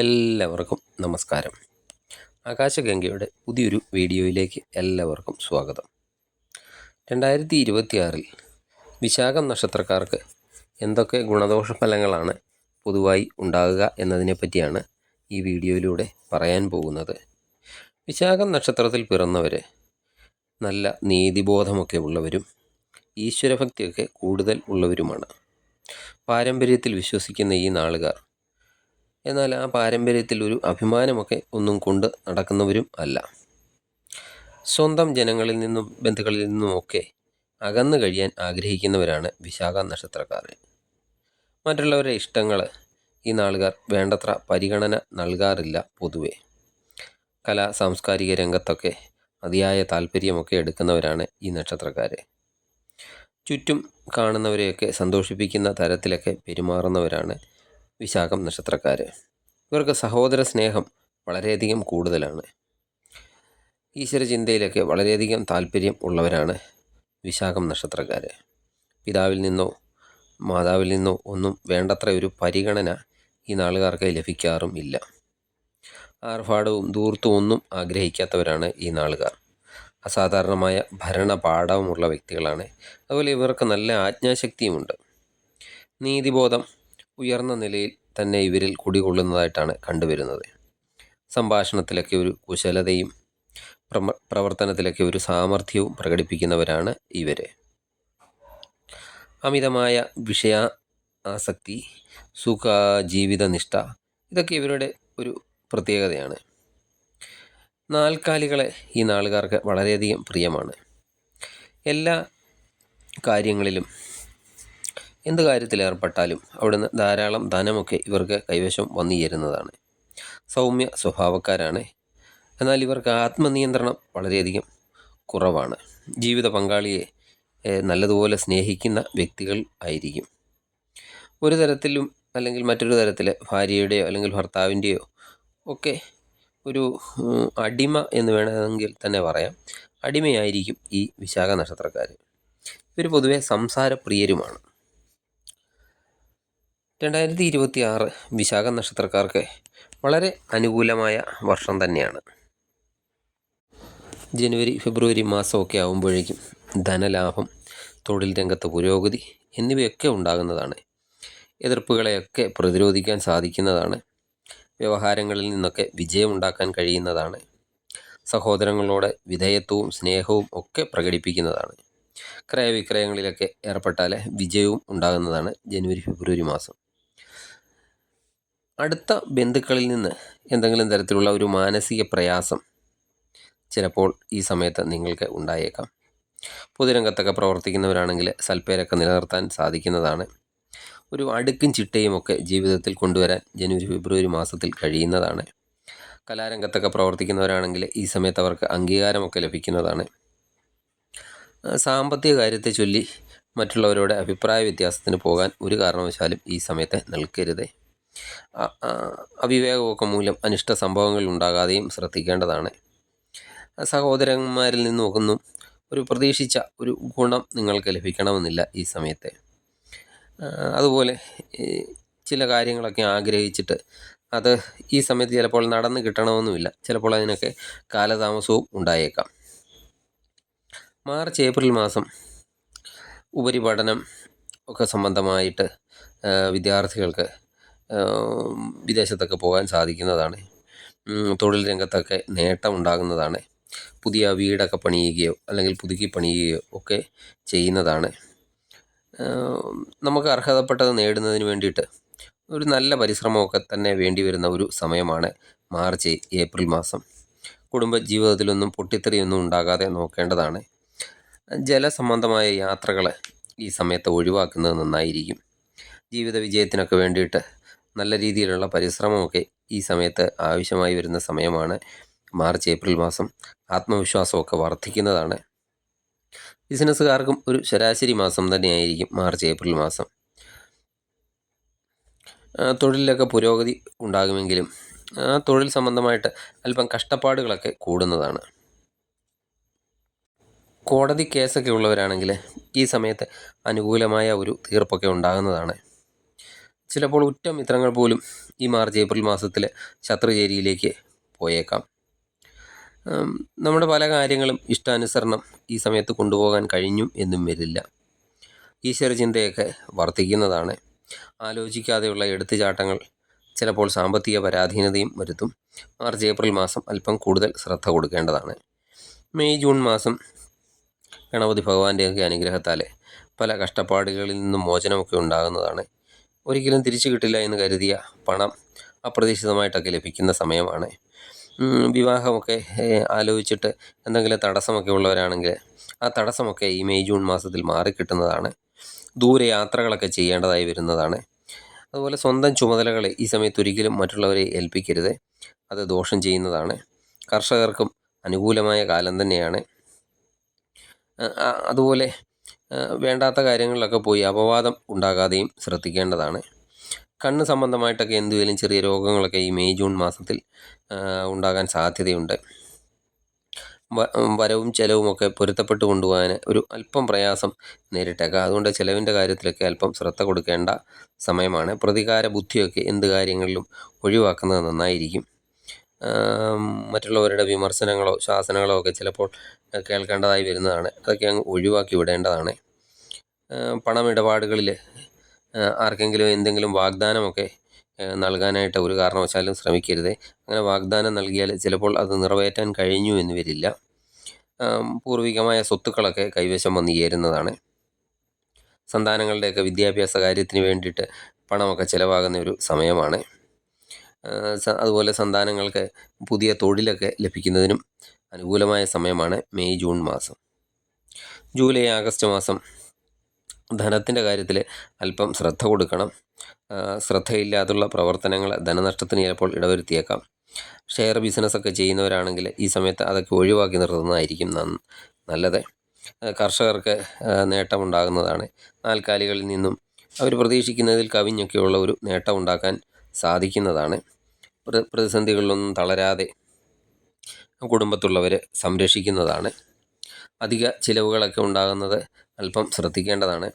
എല്ലാവർക്കും നമസ്കാരം. ആകാശഗംഗയുടെ പുതിയൊരു വീഡിയോയിലേക്ക് എല്ലാവർക്കും സ്വാഗതം. രണ്ടായിരത്തി ഇരുപത്തിയാറിൽ വിശാഖം നക്ഷത്രക്കാർക്ക് എന്തൊക്കെ ഗുണദോഷ ഫലങ്ങളാണ് പൊതുവായി ഉണ്ടാകുക എന്നതിനെ പറ്റിയാണ് ഈ വീഡിയോയിലൂടെ പറയാൻ പോകുന്നത്. വിശാഖം നക്ഷത്രത്തിൽ പിറന്നവർ നല്ല നീതിബോധമൊക്കെ ഉള്ളവരും ഈശ്വരഭക്തിയൊക്കെ കൂടുതൽ ഉള്ളവരുമാണ്. പാരമ്പര്യത്തിൽ വിശ്വസിക്കുന്ന ഈ നാളുകാർ എന്നാൽ ആ പാരമ്പര്യത്തിൽ ഒരു അഭിമാനമൊക്കെ ഒന്നും കൊണ്ട് നടക്കുന്നവരും അല്ല. സ്വന്തം ജനങ്ങളിൽ നിന്നും ബന്ധുക്കളിൽ നിന്നുമൊക്കെ അകന്നു കഴിയാൻ ആഗ്രഹിക്കുന്നവരാണ് വിശാഖ നക്ഷത്രക്കാർ മറ്റുള്ളവരുടെ ഇഷ്ടങ്ങൾ ഈ നാളുകാർ വേണ്ടത്ര പരിഗണന നൽകാറില്ല പൊതുവെ. കലാ സാംസ്കാരിക രംഗത്തൊക്കെ അതിയായ താല്പര്യമൊക്കെ എടുക്കുന്നവരാണ് ഈ നക്ഷത്രക്കാർ ചുറ്റും കാണുന്നവരെയൊക്കെ സന്തോഷിപ്പിക്കുന്ന തരത്തിലൊക്കെ പെരുമാറുന്നവരാണ് വിശാഖം നക്ഷത്രക്കാർ ഇവർക്ക് സഹോദര സ്നേഹം വളരെയധികം കൂടുതലാണ്. ഈശ്വര ചിന്തയിലൊക്കെ വളരെയധികം താല്പര്യം ഉള്ളവരാണ് വിശാഖം നക്ഷത്രക്കാർ പിതാവിൽ നിന്നോ മാതാവിൽ നിന്നോ ഒന്നും വേണ്ടത്ര ഒരു പരിഗണന ഈ നാളുകാർക്ക് ലഭിക്കാറും ഇല്ല. ആർഭാടവും ദൂർത്തും ഒന്നും ആഗ്രഹിക്കാത്തവരാണ് ഈ നാളുകാർ. അസാധാരണമായ ഭരണപാഠവുമുള്ള വ്യക്തികളാണ്. അതുപോലെ ഇവർക്ക് നല്ല ആജ്ഞാശക്തിയുമുണ്ട്. നീതിബോധം ഉയർന്ന നിലയിൽ തന്നെ ഇവരിൽ കുടികൊള്ളുന്നതായിട്ടാണ് കണ്ടുവരുന്നത്. സംഭാഷണത്തിലൊക്കെ ഒരു കുശലതയും പ്രവർത്തനത്തിലൊക്കെ ഒരു സാമർഥ്യവും പ്രകടിപ്പിക്കുന്നവരാണ് ഇവർ അമിതമായ വിഷയ ആസക്തി സുഖ ജീവിതനിഷ്ഠ ഇതൊക്കെ ഇവരുടെ ഒരു പ്രത്യേകതയാണ്. നാൽക്കാലികളെ ഈ നാളുകാർക്ക് വളരെയധികം പ്രിയമാണ്. എല്ലാ കാര്യങ്ങളിലും എന്ത് കാര്യത്തിലേർപ്പെട്ടാലും അവിടുന്ന് ധാരാളം ധനമൊക്കെ ഇവർക്ക് കൈവശം വന്നു ചേരുന്നതാണ്. സൗമ്യ സ്വഭാവക്കാരാണ്. എന്നാൽ ഇവർക്ക് ആത്മനിയന്ത്രണം വളരെയധികം കുറവാണ്. ജീവിത പങ്കാളിയെ നല്ലതുപോലെ സ്നേഹിക്കുന്ന വ്യക്തികൾ ആയിരിക്കും. ഒരു തരത്തിലും അല്ലെങ്കിൽ മറ്റൊരു തരത്തിൽ ഭാര്യയുടെയോ അല്ലെങ്കിൽ ഭർത്താവിന്റെയോ ഒക്കെ ഒരു അടിമ എന്ന് വേണമെങ്കിൽ തന്നെ പറയാം. അടിമയായിരിക്കും ഈ വിശാഖ നക്ഷത്രക്കാർ ഇവർ പൊതുവെ സംസാരപ്രിയരുമാണ്. രണ്ടായിരത്തി ഇരുപത്തി ആറ് വിശാഖ നക്ഷത്രക്കാർക്ക് വളരെ അനുകൂലമായ വർഷം തന്നെയാണ്. ജനുവരി ഫെബ്രുവരി മാസമൊക്കെ ആകുമ്പോഴേക്കും ധനലാഭം തൊഴിൽ രംഗത്ത് പുരോഗതി എന്നിവയൊക്കെ ഉണ്ടാകുന്നതാണ്. എതിർപ്പുകളെയൊക്കെ പ്രതിരോധിക്കാൻ സാധിക്കുന്നതാണ്. വ്യവഹാരങ്ങളിൽ നിന്നൊക്കെ വിജയമുണ്ടാക്കാൻ കഴിയുന്നതാണ്. സഹോദരങ്ങളോട് വിധേയത്വവും സ്നേഹവും ഒക്കെ പ്രകടിപ്പിക്കുന്നതാണ്. ക്രയവിക്രയങ്ങളിലൊക്കെ ഏർപ്പെട്ടാൽ വിജയവും ഉണ്ടാകുന്നതാണ് ജനുവരി ഫെബ്രുവരി മാസം. അടുത്ത ബന്ധുക്കളിൽ നിന്ന് എന്തെങ്കിലും തരത്തിലുള്ള ഒരു മാനസിക പ്രയാസം ചിലപ്പോൾ ഈ സമയത്ത് നിങ്ങൾക്ക് ഉണ്ടായേക്കാം. പൊതുരംഗത്തൊക്കെ പ്രവർത്തിക്കുന്നവരാണെങ്കിൽ സൽപ്പേരൊക്കെ നിലനിർത്താൻ സാധിക്കുന്നതാണ്. ഒരു അടുക്കും ചിട്ടയുമൊക്കെ ജീവിതത്തിൽ കൊണ്ടുവരാൻ ജനുവരി ഫെബ്രുവരി മാസത്തിൽ കഴിയുന്നതാണ്. കലാരംഗത്തൊക്കെ പ്രവർത്തിക്കുന്നവരാണെങ്കിൽ ഈ സമയത്ത് അവർക്ക് അംഗീകാരമൊക്കെ ലഭിക്കുന്നതാണ്. സാമ്പത്തിക കാര്യത്തെ ചൊല്ലി മറ്റുള്ളവരോട് അഭിപ്രായ വ്യത്യാസത്തിന് പോകാൻ ഒരു കാരണവശാലും ഈ സമയത്ത് നിൽക്കരുത്. അവിവേകമൊക്കെ മൂലം അനിഷ്ട സംഭവങ്ങൾ ഉണ്ടാകാതെയും ശ്രദ്ധിക്കേണ്ടതാണ്. സഹോദരന്മാരിൽ നിന്ന് നോക്കുന്നു ഒരു പ്രതീക്ഷിച്ച ഒരു ഗുണം നിങ്ങൾക്ക് ലഭിക്കണമെന്നില്ല ഈ സമയത്ത്. അതുപോലെ ചില കാര്യങ്ങളൊക്കെ ആഗ്രഹിച്ചിട്ട് അത് ഈ സമയത്ത് ചിലപ്പോൾ നടന്ന് കിട്ടണമെന്നുമില്ല. ചിലപ്പോൾ അതിനൊക്കെ കാലതാമസവും ഉണ്ടായേക്കാം. മാർച്ച് ഏപ്രിൽ മാസം ഉപരിപഠനം ഒക്കെ സംബന്ധമായിട്ട് വിദ്യാർത്ഥികൾക്ക് വിദേശത്തൊക്കെ പോകാൻ സാധിക്കുന്നതാണ്. തൊഴിൽ രംഗത്തൊക്കെ നേട്ടം ഉണ്ടാകുന്നതാണ്. പുതിയ വീടൊക്കെ പണിയുകയോ അല്ലെങ്കിൽ പുതുക്കി പണിയുകയോ ഒക്കെ ചെയ്യുന്നതാണ്. നമുക്ക് അർഹതപ്പെട്ടത് നേടുന്നതിന് വേണ്ടിയിട്ട് ഒരു നല്ല പരിശ്രമമൊക്കെ തന്നെ വേണ്ടി വരുന്ന ഒരു സമയമാണ് മാർച്ച് ഏപ്രിൽ മാസം. കുടുംബ ജീവിതത്തിലൊന്നും പൊട്ടിത്തെറിയൊന്നും ഉണ്ടാകാതെ നോക്കേണ്ടതാണ്. ജലസംബന്ധമായ യാത്രകൾ ഈ സമയത്ത് ഒഴിവാക്കുന്നത് നന്നായിരിക്കും. ജീവിത വിജയത്തിനൊക്കെ വേണ്ടിയിട്ട് നല്ല രീതിയിലുള്ള പരിശ്രമമൊക്കെ ഈ സമയത്ത് ആവശ്യമായി വരുന്ന സമയമാണ്. മാർച്ച് ഏപ്രിൽ മാസം ആത്മവിശ്വാസമൊക്കെ വർദ്ധിക്കുന്നതാണ്. ബിസിനസ്സുകാർക്കും ഒരു ശരാശരി മാസം തന്നെയായിരിക്കും മാർച്ച് ഏപ്രിൽ മാസം. തൊഴിലിലൊക്കെ പുരോഗതി ഉണ്ടാകുമെങ്കിലും തൊഴിൽ സംബന്ധമായിട്ട് അല്പം കഷ്ടപ്പാടുകളൊക്കെ കൂടുന്നതാണ്. കോടതി കേസൊക്കെ ഉള്ളവരാണെങ്കിൽ ഈ സമയത്ത് അനുകൂലമായ ഒരു തീർപ്പൊക്കെ ഉണ്ടാകുന്നതാണ്. ചിലപ്പോൾ ഉറ്റ മിത്രങ്ങൾ പോലും ഈ മാർച്ച് ഏപ്രിൽ മാസത്തിൽ ശത്രുചേരിയിലേക്ക് പോയേക്കാം. നമ്മുടെ പല കാര്യങ്ങളും ഇഷ്ടാനുസരണം ഈ സമയത്ത് കൊണ്ടുപോകാൻ കഴിഞ്ഞു എന്നും വരില്ല. ഈശ്വര ചിന്തയൊക്കെ വർദ്ധിക്കുന്നതാണ്. ആലോചിക്കാതെയുള്ള എടുത്തുചാട്ടങ്ങൾ ചിലപ്പോൾ സാമ്പത്തിക പരാധീനതയും വരുത്തും. മാർച്ച് ഏപ്രിൽ മാസം അല്പം കൂടുതൽ ശ്രദ്ധ കൊടുക്കേണ്ടതാണ്. മെയ് ജൂൺ മാസം ഗണപതി ഭഗവാന്റെയൊക്കെ അനുഗ്രഹത്താൽ പല കഷ്ടപ്പാടുകളിൽ നിന്നും മോചനമൊക്കെ ഉണ്ടാകുന്നതാണ്. ഒരിക്കലും തിരിച്ചു കിട്ടില്ല എന്ന് കരുതിയ പണം അപ്രതീക്ഷിതമായിട്ടൊക്കെ ലഭിക്കുന്ന സമയമാണ്. വിവാഹമൊക്കെ ആലോചിച്ചിട്ട് എന്തെങ്കിലും തടസ്സമൊക്കെ ഉള്ളവരാണെങ്കിൽ ആ തടസ്സമൊക്കെ ഈ മെയ് ജൂൺ മാസത്തിൽ മാറിക്കിട്ടുന്നതാണ് ദൂരെ യാത്രകളൊക്കെ ചെയ്യേണ്ടതായി വരുന്നതാണ്. അതുപോലെ സ്വന്തം ചുമതലകൾ ഈ സമയത്ത് ഒരിക്കലും മറ്റുള്ളവരെ ഏൽപ്പിക്കരുത്. അത് ദോഷം ചെയ്യുന്നതാണ്. കർഷകർക്കും അനുകൂലമായ കാലം തന്നെയാണ്. അതുപോലെ വേണ്ടാത്ത കാര്യങ്ങളിലൊക്കെ പോയി അപവാദം ഉണ്ടാകാതെയും ശ്രദ്ധിക്കേണ്ടതാണ്. കണ്ണ് സംബന്ധമായിട്ടൊക്കെ എന്തുവേലും ചെറിയ രോഗങ്ങളൊക്കെ ഈ മെയ് ജൂൺ മാസത്തിൽ ഉണ്ടാകാൻ സാധ്യതയുണ്ട്. വരവും ചെലവുമൊക്കെ പൊരുത്തപ്പെട്ട് കൊണ്ടുപോകാൻ ഒരു അല്പം പ്രയാസം നേരിട്ടേക്കാം. അതുകൊണ്ട് ചിലവിന്റെ കാര്യത്തിലൊക്കെ അല്പം ശ്രദ്ധ കൊടുക്കേണ്ട സമയമാണ്. പ്രതികാര ബുദ്ധിയൊക്കെ എന്ത് കാര്യങ്ങളിലും ഒഴിവാക്കുന്നത് നന്നായിരിക്കും. മറ്റുള്ളവരുടെ വിമർശനങ്ങളോ ശാസനകളോ ഒക്കെ ചിലപ്പോൾ കേൾക്കേണ്ടതായി വരുന്നതാണ്. അതൊക്കെ അങ്ങ് ഒഴിവാക്കി വിടേണ്ടതാണ്. പണമിടപാടുകളിൽ ആർക്കെങ്കിലും എന്തെങ്കിലും വാഗ്ദാനമൊക്കെ നൽകാനായിട്ട് ഒരു കാരണവശാലും ശ്രമിക്കരുത്. അങ്ങനെ വാഗ്ദാനം നൽകിയാൽ ചിലപ്പോൾ അത് നിറവേറ്റാൻ കഴിഞ്ഞു എന്ന് വരില്ല. പൂർവികമായ സ്വത്തുക്കളൊക്കെ കൈവശം വന്നു ചേരുന്നതാണ്. സന്താനങ്ങളുടെയൊക്കെ വിദ്യാഭ്യാസ കാര്യത്തിന് വേണ്ടിയിട്ട് പണമൊക്കെ ചിലവാകുന്ന ഒരു സമയമാണ്. അതുപോലെ സന്താനങ്ങൾക്ക് പുതിയ തൊഴിലൊക്കെ ലഭിക്കുന്നതിനും അനുകൂലമായ സമയമാണ് മെയ് ജൂൺ മാസം. ജൂലൈ ആഗസ്റ്റ് മാസം ധനത്തിന്റെ കാര്യത്തിൽ അല്പം ശ്രദ്ധ കൊടുക്കണം. ശ്രദ്ധയില്ലാതുള്ള പ്രവർത്തനങ്ങൾ ധനനഷ്ടത്തിന് ചിലപ്പോൾ ഇടവരുത്തിയേക്കാം. ഷെയർ ബിസിനസ്സൊക്കെ ചെയ്യുന്നവരാണെങ്കിൽ ഈ സമയത്ത് അതൊക്കെ ഒഴിവാക്കി നിർത്തുന്നതായിരിക്കും നല്ലത്. കർഷകർക്ക് നേട്ടമുണ്ടാകുന്നതാണ്. നാൽക്കാലികളിൽ നിന്നും അവർ പ്രതീക്ഷിക്കുന്നതിൽ കവിഞ്ഞൊക്കെയുള്ള ഒരു നേട്ടം ഉണ്ടാക്കാൻ സാധിക്കുന്നതാണ്. പ്ര- പ്രതിസന്ധികളിലൊന്നും തളരാതെ കുടുംബത്തുള്ളവരെ സംരക്ഷിക്കുന്നതാണ്. അധിക ചിലവുകളൊക്കെ ഉണ്ടാകുന്നത് അല്പം ശ്രദ്ധിക്കേണ്ടതാണ്.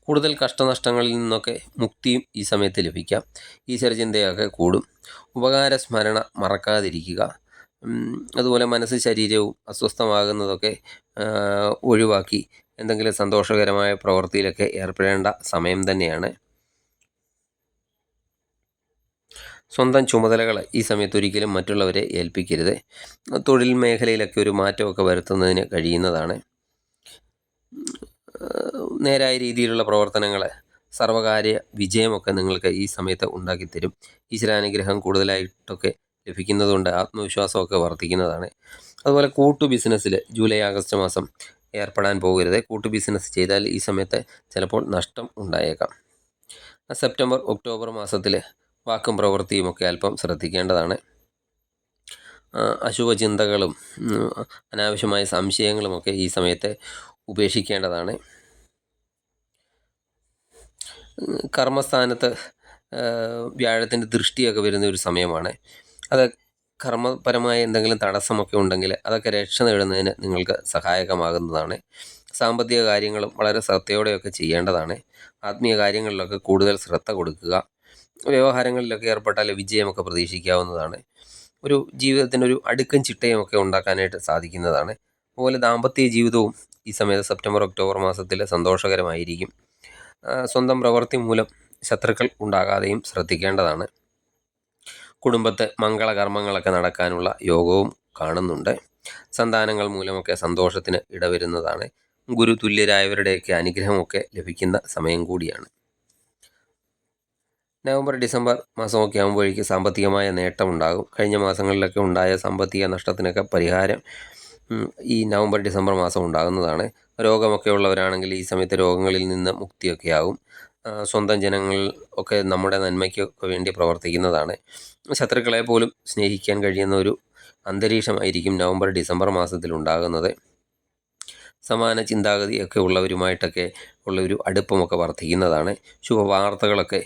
കൂടുതൽ കഷ്ടനഷ്ടങ്ങളിൽ നിന്നൊക്കെ മുക്തിയും ഈ സമയത്ത് ലഭിക്കാം. ഈശ്വരചിന്തയൊക്കെ കൂടും. ഉപകാര സ്മരണ മറക്കാതിരിക്കുക അതുപോലെ മനസ്സ് ശരീരവും അസ്വസ്ഥമാകുന്നതൊക്കെ ഒഴിവാക്കി എന്തെങ്കിലും സന്തോഷകരമായ പ്രവൃത്തിയിലൊക്കെ ഏർപ്പെടേണ്ട സമയം തന്നെയാണ്. സ്വന്തം ചുമതലകൾ ഈ സമയത്ത് ഒരിക്കലും മറ്റുള്ളവരെ ഏൽപ്പിക്കരുത്. തൊഴിൽ മേഖലയിലൊക്കെ ഒരു മാറ്റമൊക്കെ വരുത്തുന്നതിന് കഴിയുന്നതാണ്. നേരായ രീതിയിലുള്ള പ്രവർത്തനങ്ങൾ സർവകാര്യ വിജയമൊക്കെ നിങ്ങൾക്ക് ഈ സമയത്ത് ഉണ്ടാക്കിത്തരും. ഈശ്വരാനുഗ്രഹം കൂടുതലായിട്ടൊക്കെ ലഭിക്കുന്നതുകൊണ്ട് ആത്മവിശ്വാസമൊക്കെ വർദ്ധിക്കുന്നതാണ്. അതുപോലെ കൂട്ടു ബിസിനസ്സിൽ ജൂലൈ ആഗസ്റ്റ് മാസം ഏർപ്പെടാൻ പോകരുത്. കൂട്ടു ബിസിനസ് ചെയ്താൽ ഈ സമയത്ത് ചിലപ്പോൾ നഷ്ടം ഉണ്ടായേക്കാം. സെപ്റ്റംബർ ഒക്ടോബർ മാസത്തിൽ വാക്കും പ്രവൃത്തിയും ഒക്കെ അല്പം ശ്രദ്ധിക്കേണ്ടതാണ്. അശുഭചിന്തകളും അനാവശ്യമായ സംശയങ്ങളുമൊക്കെ ഈ സമയത്ത് ഉപേക്ഷിക്കേണ്ടതാണ്. കർമ്മസ്ഥാനത്ത് വ്യാഴത്തിന്റെ ദൃഷ്ടിയൊക്കെ വരുന്ന ഒരു സമയമാണ്. അത് കർമ്മപരമായ എന്തെങ്കിലും തടസ്സമൊക്കെ ഉണ്ടെങ്കിൽ അതൊക്കെ രക്ഷ നേടുന്നതിന് നിങ്ങൾക്ക് സഹായകമാകുന്നതാണ്. സാമ്പത്തിക കാര്യങ്ങളും വളരെ ശ്രദ്ധയോടെയൊക്കെ ചെയ്യേണ്ടതാണ്. ആത്മീയ കാര്യങ്ങളിലൊക്കെ കൂടുതൽ ശ്രദ്ധ കൊടുക്കുക. വ്യവഹാരങ്ങളിലൊക്കെ ഏർപ്പെട്ടാൽ വിജയമൊക്കെ പ്രതീക്ഷിക്കാവുന്നതാണ്. ഒരു ജീവിതത്തിന്റെ ഒരു അടുക്കും ചിട്ടയുമൊക്കെ ഉണ്ടാക്കാനായിട്ട് സാധിക്കുന്നതാണ്. അതുപോലെ ദാമ്പത്യ ജീവിതവും ഈ സമയത്ത് സെപ്റ്റംബർ ഒക്ടോബർ മാസത്തിൽ സന്തോഷകരമായിരിക്കും. സ്വന്തം പ്രവൃത്തി മൂലം ശത്രുക്കൾ ഉണ്ടാകാതെയും ശ്രദ്ധിക്കേണ്ടതാണ്. കുടുംബത്തെ മംഗളകർമ്മങ്ങളൊക്കെ നടക്കാനുള്ള യോഗവും കാണുന്നുണ്ട്. സന്താനങ്ങൾ മൂലമൊക്കെ സന്തോഷത്തിന് ഇടവരുന്നതാണ്. ഗുരു തുല്യരായവരുടെയൊക്കെ അനുഗ്രഹമൊക്കെ ലഭിക്കുന്ന സമയം കൂടിയാണ്. നവംബർ ഡിസംബർ മാസമൊക്കെ ആകുമ്പോഴേക്ക് സാമ്പത്തികമായ നേട്ടമുണ്ടാകും. കഴിഞ്ഞ മാസങ്ങളിലൊക്കെ ഉണ്ടായ സാമ്പത്തിക നഷ്ടത്തിനൊക്കെ പരിഹാരം ഈ നവംബർ ഡിസംബർ മാസം ഉണ്ടാകുന്നതാണ്. രോഗമൊക്കെ ഉള്ളവരാണെങ്കിൽ ഈ സമയത്ത് രോഗങ്ങളിൽ നിന്ന് മുക്തിയൊക്കെ ആകും സ്വന്തം ജനങ്ങൾ ഒക്കെ നമ്മുടെ നന്മയ്ക്കൊക്കെ വേണ്ടി പ്രവർത്തിക്കുന്നതാണ്. ശത്രുക്കളെ പോലും സ്നേഹിക്കാൻ കഴിയുന്ന ഒരു അന്തരീക്ഷമായിരിക്കും നവംബർ ഡിസംബർ മാസത്തിൽ ഉണ്ടാകുന്നത്. സമാന ചിന്താഗതിയൊക്കെ ഉള്ളവരുമായിട്ടൊക്കെ ഉള്ള ഒരു അടുപ്പമൊക്കെ വർദ്ധിക്കുന്നതാണ് ശുഭവാർത്തകളൊക്കെ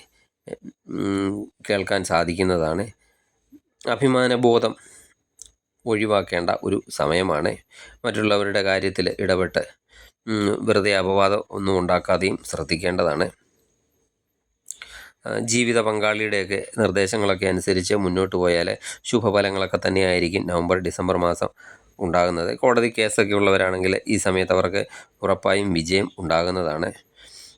കേൾക്കാൻ സാധിക്കുന്നതാണ്. അഭിമാനബോധം ഒഴിവാക്കേണ്ട ഒരു സമയമാണ്. മറ്റുള്ളവരുടെ കാര്യത്തിൽ ഇടപെട്ട് വെറുതെ അപവാദം ഒന്നും ഉണ്ടാക്കാതെയും ശ്രദ്ധിക്കേണ്ടതാണ്. ജീവിത പങ്കാളിയുടെയൊക്കെ നിർദ്ദേശങ്ങളൊക്കെ അനുസരിച്ച് മുന്നോട്ട് പോയാൽ ശുഭഫലങ്ങളൊക്കെ തന്നെയായിരിക്കും നവംബർ ഡിസംബർ മാസം ഉണ്ടാകുന്നത്. കോടതി കേസൊക്കെ ഉള്ളവരാണെങ്കിൽ ഈ സമയത്ത് അവർക്ക് ഉറപ്പായും വിജയം ഉണ്ടാകുന്നതാണ്.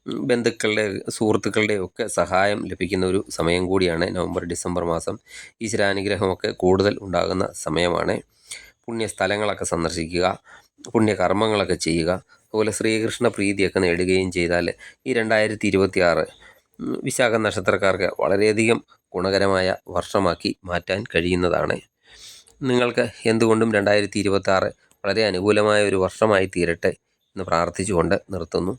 ബന്ധുക്കളുടെ സുഹൃത്തുക്കളുടെ ഒക്കെ സഹായം ലഭിക്കുന്ന ഒരു സമയം കൂടിയാണ് നവംബർ ഡിസംബർ മാസം. ഈശ്വരാനുഗ്രഹമൊക്കെ കൂടുതൽ ഉണ്ടാകുന്ന സമയമാണ്. പുണ്യസ്ഥലങ്ങളൊക്കെ സന്ദർശിക്കുക പുണ്യകർമ്മങ്ങളൊക്കെ ചെയ്യുക അതുപോലെ ശ്രീകൃഷ്ണ പ്രീതിയൊക്കെ നേടുകയും ചെയ്താൽ ഈ രണ്ടായിരത്തി ഇരുപത്തി ആറ് വിശാഖ നക്ഷത്രക്കാർക്ക് വളരെയധികം ഗുണകരമായ വർഷമാക്കി മാറ്റാൻ കഴിയുന്നതാണ്. നിങ്ങൾക്ക് എന്തുകൊണ്ടും രണ്ടായിരത്തി ഇരുപത്തി ആറ് വളരെ അനുകൂലമായ ഒരു വർഷമായി തീരട്ടെ എന്ന് പ്രാർത്ഥിച്ചുകൊണ്ട് നിർത്തുന്നു.